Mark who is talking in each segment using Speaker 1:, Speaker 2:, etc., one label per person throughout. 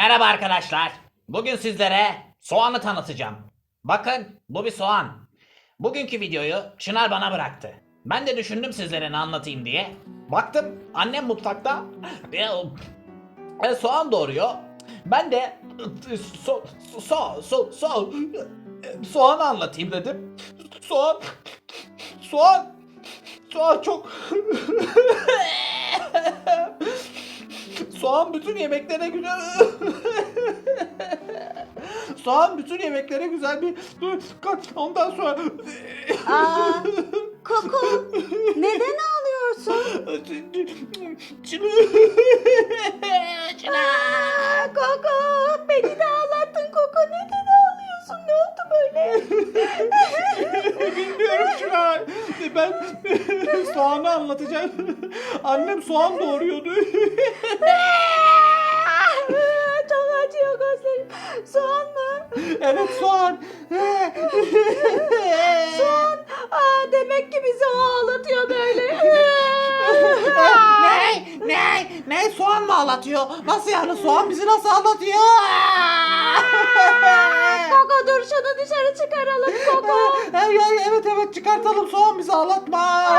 Speaker 1: arkadaşlar. Bugün sizlere soğanı tanıtacağım. Bakın bu bir soğan. Bugünkü videoyu Çınar bana bıraktı. Ben de düşündüm sizlere ne anlatayım diye. Baktım annem mutfakta e, soğan doğuruyor. Ben de so, so, so, so, soğanı anlatayım dedim. Soğan, soğan, soğan çok... Soğan bütün yemeklere güzel. Soğan bütün yemeklere güzel bir ondan sonra
Speaker 2: Aa, Koko neden ağlıyorsun? Aa, Koko beni de ağlattın Koko neden ağlıyorsun? Ne oldu böyle?
Speaker 1: Bilmiyorum Çınar. Ben soğanı anlatacağım. Annem soğan doğuruyordu.
Speaker 2: Çok acıyor gözlerim. Soğan mı?
Speaker 1: Evet soğan.
Speaker 2: Soğan. Aa, demek ki bizi ağlatıyor böyle.
Speaker 1: ne? Ne? Ne? Soğan mı ağlatıyor? Nasıl yani? Soğan bizi nasıl ağlatıyor?
Speaker 2: Koko dışarı çıkaralım Koko.
Speaker 1: Ay, ay, evet evet çıkartalım soğan bizi ağlatma.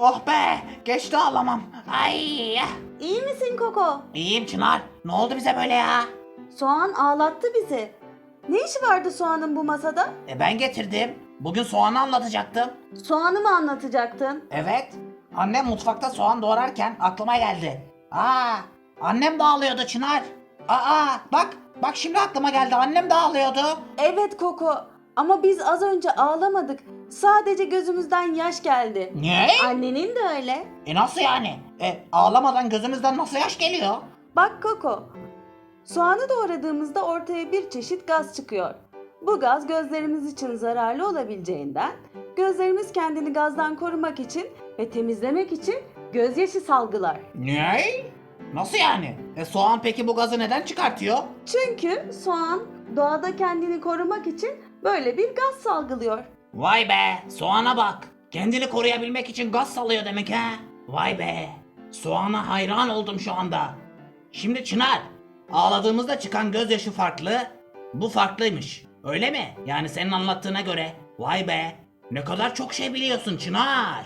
Speaker 1: oh be geçti ağlamam. Ay.
Speaker 2: İyi misin Koko?
Speaker 1: İyiyim Çınar. Ne oldu bize böyle ya?
Speaker 2: Soğan ağlattı bizi. Ne işi vardı soğanın bu masada?
Speaker 1: E ben getirdim. Bugün soğanı anlatacaktım.
Speaker 2: Soğanı mı anlatacaktın?
Speaker 1: Evet. Annem mutfakta soğan doğrarken aklıma geldi. Aa, annem de ağlıyordu Çınar. Aa, bak, bak şimdi aklıma geldi. Annem de ağlıyordu.
Speaker 2: Evet Koko. Ama biz az önce ağlamadık. Sadece gözümüzden yaş geldi.
Speaker 1: Ne?
Speaker 2: Annenin de öyle.
Speaker 1: E nasıl yani? E ağlamadan gözümüzden nasıl yaş geliyor?
Speaker 2: Bak Koko. Soğanı doğradığımızda ortaya bir çeşit gaz çıkıyor. Bu gaz gözlerimiz için zararlı olabileceğinden gözlerimiz kendini gazdan korumak için ve temizlemek için gözyaşı salgılar.
Speaker 1: Ne? Nasıl yani? E soğan peki bu gazı neden çıkartıyor?
Speaker 2: Çünkü soğan doğada kendini korumak için böyle bir gaz salgılıyor.
Speaker 1: Vay be, soğana bak. Kendini koruyabilmek için gaz salıyor demek ha. Vay be. Soğana hayran oldum şu anda. Şimdi Çınar, ağladığımızda çıkan gözyaşı farklı, bu farklıymış. Öyle mi? Yani senin anlattığına göre. Vay be. Ne kadar çok şey biliyorsun Çınar.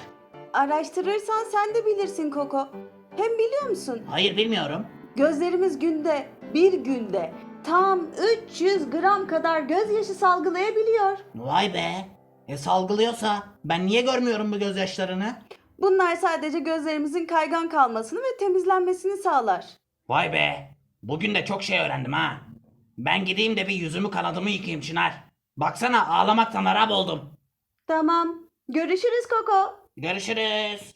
Speaker 2: Araştırırsan sen de bilirsin Koko. Hem biliyor musun?
Speaker 1: Hayır bilmiyorum.
Speaker 2: Gözlerimiz günde, bir günde tam 300 gram kadar gözyaşı salgılayabiliyor.
Speaker 1: Vay be. E salgılıyorsa ben niye görmüyorum bu gözyaşlarını?
Speaker 2: Bunlar sadece gözlerimizin kaygan kalmasını ve temizlenmesini sağlar.
Speaker 1: Vay be. Bugün de çok şey öğrendim ha. Ben gideyim de bir yüzümü kanadımı yıkayayım Çınar. Baksana ağlamaktan harap oldum.
Speaker 2: Tamam. Görüşürüz Koko.
Speaker 1: Görüşürüz.